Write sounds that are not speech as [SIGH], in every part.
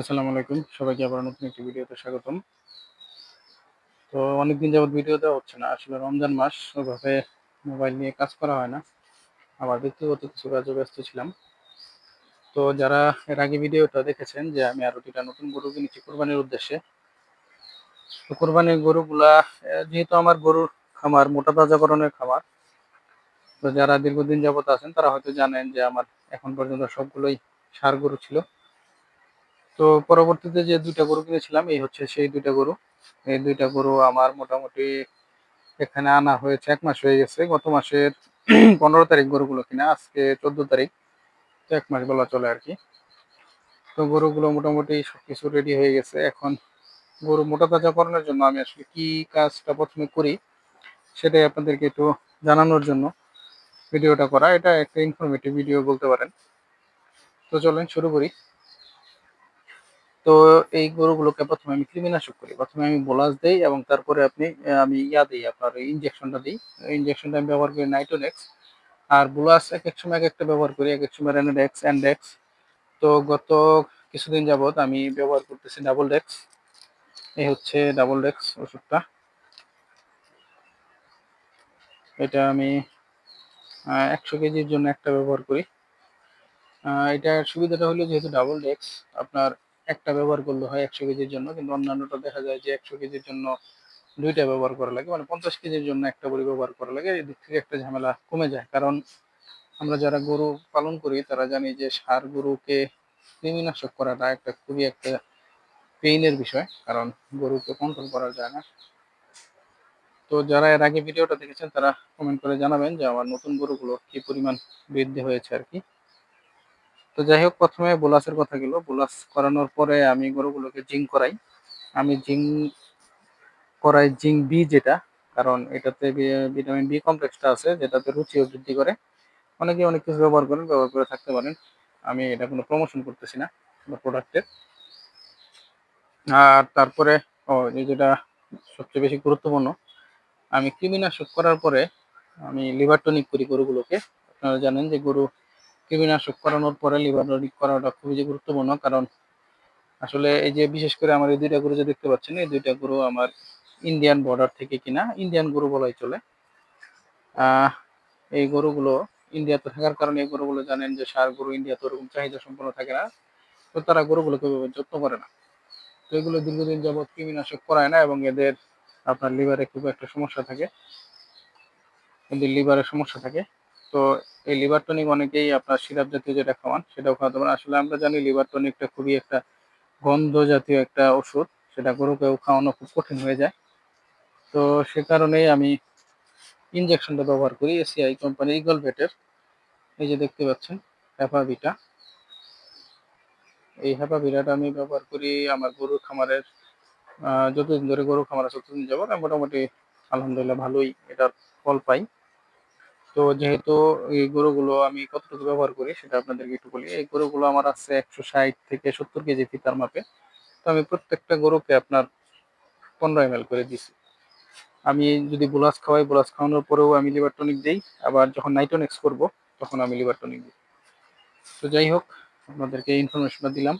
আসসালামু আলাইকুম। সবাইকে আবার নতুন একটি ভিডিওতে স্বাগতম। তো অনেকদিন যাবত ভিডিও দেওয়া হচ্ছে না। আসলে রমজান মাস ওইভাবে মোবাইল নিয়ে কাজ করা হয় না। আবার ব্যক্তিগত কিছু কাজে ব্যস্ত ছিলাম। তো যারা এর আগে ভিডিওটা দেখেছেন যে আমি আরও দুটা নতুন গরু কিনেছি কোরবানির উদ্দেশ্যে, তো কোরবানির গরুগুলা যেহেতু আমার গরুর খামার মোটা তাজাকরণের খামার, তো যারা দীর্ঘদিন যাবত আছেন তারা হয়তো জানেন যে আমার এখন পর্যন্ত সবগুলোই সার গরু ছিল। তো পরবর্তীতে যে দুইটা গরু কিনেছিলাম, এই হচ্ছে সেই দুইটা গরু। এই দুইটা গরু আমার মোটামুটি এখানে আনা হয়েছে, এক মাস হয়ে গেছে। গত মাসের [CLEARS THROAT] পনেরো তারিখ গরুগুলো কিনা, আজকে চোদ্দ তারিখ। তো এক মাস বলা চলে আর কি। তো গরুগুলো মোটামুটি সবকিছু রেডি হয়ে গেছে। এখন গরু মোটা তাজাকরণের জন্য আমি আসলে কি কাজটা প্রথমে করি, সেটাই আপনাদেরকে একটু জানানোর জন্য ভিডিওটা করা। এটা একটা ইনফরমেটিভ ভিডিও বলতে পারেন। তো চলেন শুরু করি। তো এই গরুগুলোকে প্রথমে আমি কৃমিনাশক করি। প্রথমে আমি বোলাস দিই এবং তারপরে আপনি আমি ইয়া দিই, আপনার ইনজেকশনটা দিই। ইনজেকশনটা আমি ব্যবহার করি নাইটোনেক্স আর বোলাস এক এক সময় এক একটা ব্যবহার করি এক এক সময় রেনেডেক্স অ্যান্ডেক্স তো গত কিছুদিন যাবৎ আমি ব্যবহার করতেছি ডাবল ডেক্স এই হচ্ছে ডাবল ডেক্স ওষুধটা। এটা আমি একশো কেজির জন্য একটা ব্যবহার করি। এটার সুবিধাটা হলো যেহেতু ডাবল ডেক্স আপনার একটা ব্যবহার করলে হয় একশো কেজির জন্য, কিন্তু অন্যান্যটা দেখা যায় যে একশো কেজির জন্য দুইটা ব্যবহার করা লাগে মানে পঞ্চাশ কেজির জন্য একটা করে ব্যবহার করা লাগে এদিক থেকে একটা ঝামেলা কমে যায়। কারণ আমরা যারা গরু পালন করি, তারা জানি যে সার গরুকে কৃমিনাশক করাটা একটা খুবই একটা পেইনের বিষয়, কারণ গরুকে কন্ট্রোল করা যায় না। তো যারা এর আগে ভিডিওটা দেখেছেন, তারা কমেন্ট করে জানাবেন যে আমার নতুন গরুগুলো কি পরিমাণ বৃদ্ধি হয়েছে আর কি। তো যাই হোক, প্রথমে বোলাসের কথা গেল। বোলাস করানোর পরে আমি গরুগুলোকে জিং করাই। আমি জিং করাই জিং বি যেটা, কারণ এটাতে ভিটামিন বি কমপ্লেক্সটা আছে, যেটাতে রুচিও বৃদ্ধি করে। অনেকে অনেক কিছু ব্যবহার করেন, ব্যবহার করে থাকতে পারেন। আমি এটা কোনো প্রমোশন করতেছি না প্রোডাক্টের আর তারপরে, ও যেটা সবচেয়ে বেশি গুরুত্বপূর্ণ, আমি কৃমিনাশক করার পরে আমি লিভার টনিক করি গরুগুলোকে। আপনারা জানেন যে গরু কৃমিনাশক করানোর পরে লিভার টনিক করাটা খুবই যে গুরুত্বপূর্ণ, কারণ আসলে এই যে বিশেষ করে আমার এই দুইটা গরু যে দেখতে পাচ্ছেন, এই দুইটা গরু আমার ইন্ডিয়ান বর্ডার থেকে কিনা ইন্ডিয়ান গরু বলাই চলে। এই গরুগুলো ইন্ডিয়াতে থাকার কারণে এই গরুগুলো জানেন যে সার গরু ইন্ডিয়াতে ওরকম চাহিদা সম্পন্ন থাকে না, তো তারা গরুগুলোকে যত্ন করে না। তো এগুলো দীর্ঘদিন যাবৎ কৃমিনাশক করায় না এবং এদের আপনার লিভারে খুব একটা সমস্যা থাকে। এদের লিভারের সমস্যা থাকে। তো এই লিভার টনিক অনেকেই আপনার সিরাপ জাতীয় যেটা খাওয়ান, সেটাও খাওয়াতে পারেন। আসলে আমরা জানি লিভার টনিকটা খুবই একটা গন্ধ জাতীয় একটা ওষুধ, সেটা গরুকেও খাওয়ানো খুব কঠিন হয়ে যায়। তো সে কারণেই আমি ইনজেকশনটা ব্যবহার করি এসিআই কোম্পানি ইগল ভেটের এই যে দেখতে পাচ্ছেন হ্যাপাভিটা এই হ্যাপাভিটাটা আমি ব্যবহার করি আমার গরুর খামারের যতদিন ধরে গরু খামার আছে ততদিন আমি মোটামুটি, আলহামদুলিল্লাহ ভালোই এটার ফল পাই। তো যেহেতু এই গরুগুলো আমি কতটুকু ব্যবহার করি সেটা আপনাদেরকে একটু বলি। এই গরুগুলো আমার আছে একশো ষাট থেকে সত্তর কেজি ফিতার মাপে। তো আমি প্রত্যেকটা গরুকে আপনার পনেরো এম করে দিছি। আমি যদি বোলাস খাওয়াই, বোলাস খাওয়ানোর পরেও আমি লিভার টনিক দিই। আবার যখন নাইটোনেক্স করব, তখন আমি লিভার টনিক দিই। তো যাই হোক, আপনাদেরকে ইনফরমেশনটা দিলাম।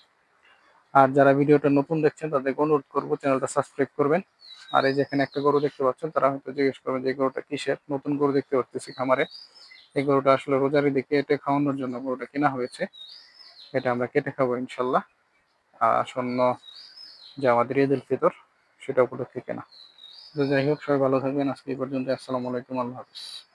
আর যারা ভিডিওটা নতুন দেখছেন, তাদেরকে অনুরোধ করব চ্যানেলটা সাবস্ক্রাইব করবেন। আর এই যেখানে একটা গরু দেখতে পাচ্ছেন, তারা হয়তো জিজ্ঞেস করবেন যে গরুটা কিসের? নতুন গরু দেখতে পাচ্ছি খামারে। এই গরুটা আসলে রোজারি দিকে কেটে খাওয়ানোর জন্য গরুটা কেনা হয়েছে। এটা আমরা কেটে খাব ইনশাল্লাহ। আসন্ন যে আমাদের ঈদ উল ফিতর, সেটা উপলক্ষে কেনা। তো যাই হোক, সবাই ভালো থাকবেন। আজকে এই পর্যন্ত আসসালামু আলাইকুম, আল্লাহ হাফিজ।